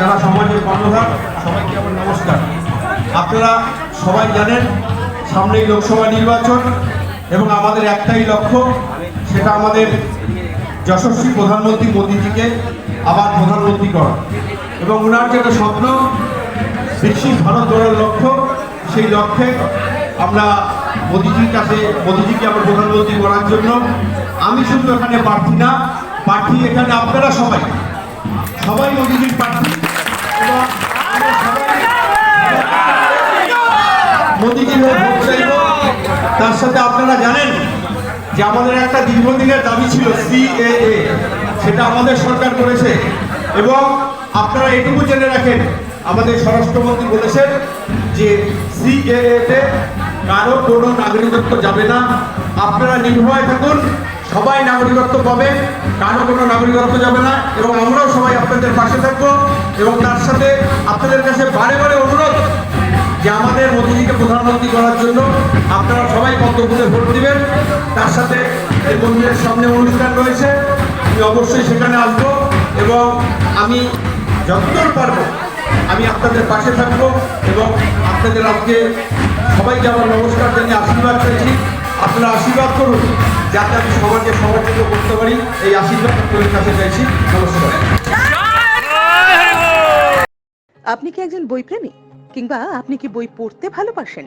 যারা সমাজের কর্ণধার, সবাইকে আমার নমস্কার। আপনারা সবাই জানেন, সামনেই লোকসভা নির্বাচন এবং আমাদের একটাই লক্ষ্য, সেটা আমাদের যশস্বী প্রধানমন্ত্রী মোদীজিকে আবার প্রধানমন্ত্রী করা। এবং ওনার যেটা স্বপ্ন, বিকশিত ভারত গড়ার লক্ষ্য, সেই লক্ষ্যে আমরা মোদিজির কাছে, মোদিজিকে আবার প্রধানমন্ত্রী করার জন্য। আমি শুধু এখানে প্রার্থী না, প্রার্থী এখানে আপনারা সবাই। সবাই মোদিজির প্রার্থী এবং আমরা সবাই মোদিজির হয়ে ভোট চাইব তার সাথে আপনারা জানেন যে আমাদের একটা দীর্ঘদিনের দাবি ছিল সিএএ, সেটা আমাদের সরকার করেছে। এবং আপনারা এটুকু জেনে রাখেন, আমাদের স্বরাষ্ট্রমন্ত্রী বলেছেন যে সিএএ তে কারও কোনো নাগরিকত্ব যাবে না। আপনারা নির্ভয় থাকুন, সবাই নাগরিকত্ব পাবে, কারও কোনো নাগরিকত্ব যাবে না। এবং আমরাও সবাই আপনাদের পাশে থাকব। এবং তার সাথে আপনাদের কাছে বারে বারে অনুরোধ যে আমাদের মোদীজিকে প্রধানমন্ত্রী করার জন্য আপনারা সবাই সাথে এই মন্দিরের সামনে অনুষ্ঠান রয়েছে। আমি অবশ্যই সেখানে আসব এবং আমি যতদূর পারব আমি আপনাদের পাশে থাকব এবং আপনাদের আজকে সবাইকে আমার নমস্কার জানিয়ে আশীর্বাদ চাইছি আপনারা আশীর্বাদ করুন, যাতে আমি সবাইকে সমর্থিত করতে পারি। এই আশীর্বাদ আপনাদের কাছে চাইছি। নমস্কার। আপনি কি একজন বই বইপ্রেমী? কিংবা আপনি কি বই পড়তে ভালোবাসেন?